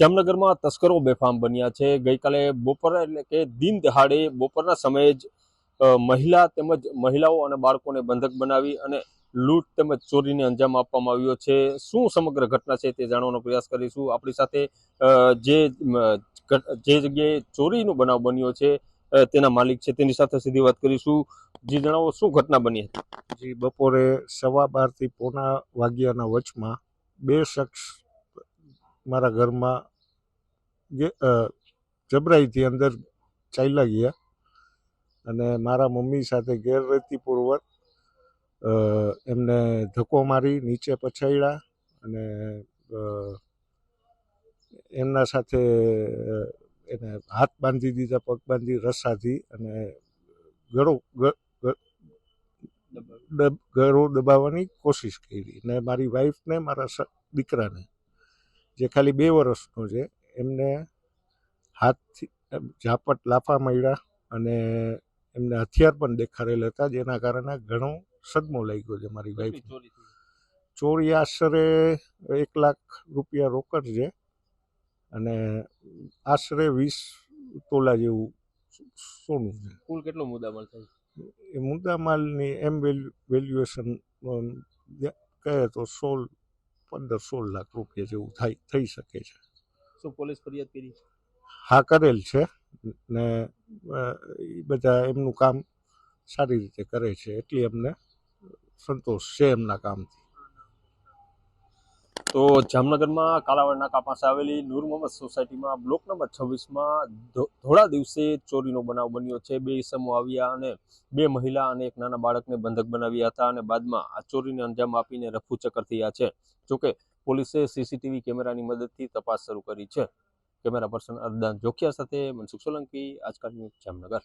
જામનગરમાં તસ્કરો બેફામ બન્યા છે. ગઈકાલે બપોર એટલે કે દિન દહાડે બપોરના સમયે જ મહિલા તેમજ મહિલાઓ અને બાળકોને બંધક બનાવી અને લૂંટ તેમજ ચોરીને અંજામ આપવામાં આવ્યો છે. શું સમગ્ર ઘટના છે તે જાણવાનો પ્રયાસ કરીશું. આપણી સાથે જે જગ્યાએ ચોરીનો બનાવ બન્યો છે તેના માલિક છે. તેની સાથે સીધી વાત કરીશું. જે, જણાવો, શું ઘટના બની હતી? જી, બપોરે સવા બારથી પોણા વાગ્યાના વચમાં બે શખ્સ મારા ઘરમાં ગે- જબરાઈથી અંદર ચાલ્યા ગયા અને મારા મમ્મી સાથે ગેરરીતિપૂર્વક એમને ધક્કો મારી, નીચે પછાડ્યા અને એમના સાથે એને હાથ બાંધી દીધા, પગ બાંધી રસ્સાથી અને ગળો ગળો દબાવવાની કોશિશ કરી ને મારી વાઈફને મારા દીકરાને જે ખાલી બે વર્ષનો છે એમને હાથથી ઝાપટ લાફા મળ્યા અને એમને હથિયાર પણ દેખાડેલ હતા જેના કારણે ઘણો સદમો લાગ્યો છે મારી વાઈફ ચોરી આશરે એક લાખ રૂપિયા રોકડ છે અને આશરે વીસ તોલા જેવું સોનું છે. કુલ કેટલો મુદ્દામાલ થાય એ મુદ્દામાલની એમ વેલ્યુએશન કહે તો સોળ પંદર સોળ લાખ રૂપિયા જેવું થાય થઈ શકે છે. શું પોલીસ ફરિયાદ કરી હા કરેલ છે ને એ બધા એમનું કામ સારી રીતે કરે છે. એટલી અમને સંતોષ છે એમના કામથી. તો જામનગરમાં કાલાવડ નાકા પાસે આવેલી નૂર મોહમ્મદ સોસાયટીમાં બ્લોક નંબર છવ્વીસમાં થોડા દિવસે ચોરીનો બનાવ બન્યો છે. બે ઈસમો આવ્યા અને બે મહિલા અને એક નાના બાળકને બંધક બનાવ્યા હતા અને બાદમાં આ ચોરીને અંજામ આપીને રફુચક્કર થયા છે. જોકે પોલીસે સીસીટીવી કેમેરાની મદદથી તપાસ શરૂ કરી છે. કેમેરા પર્સન અરદાન જોખિયા સાથે મનસુખ સોલંકી, આજકાલ ન્યૂઝ જામનગર.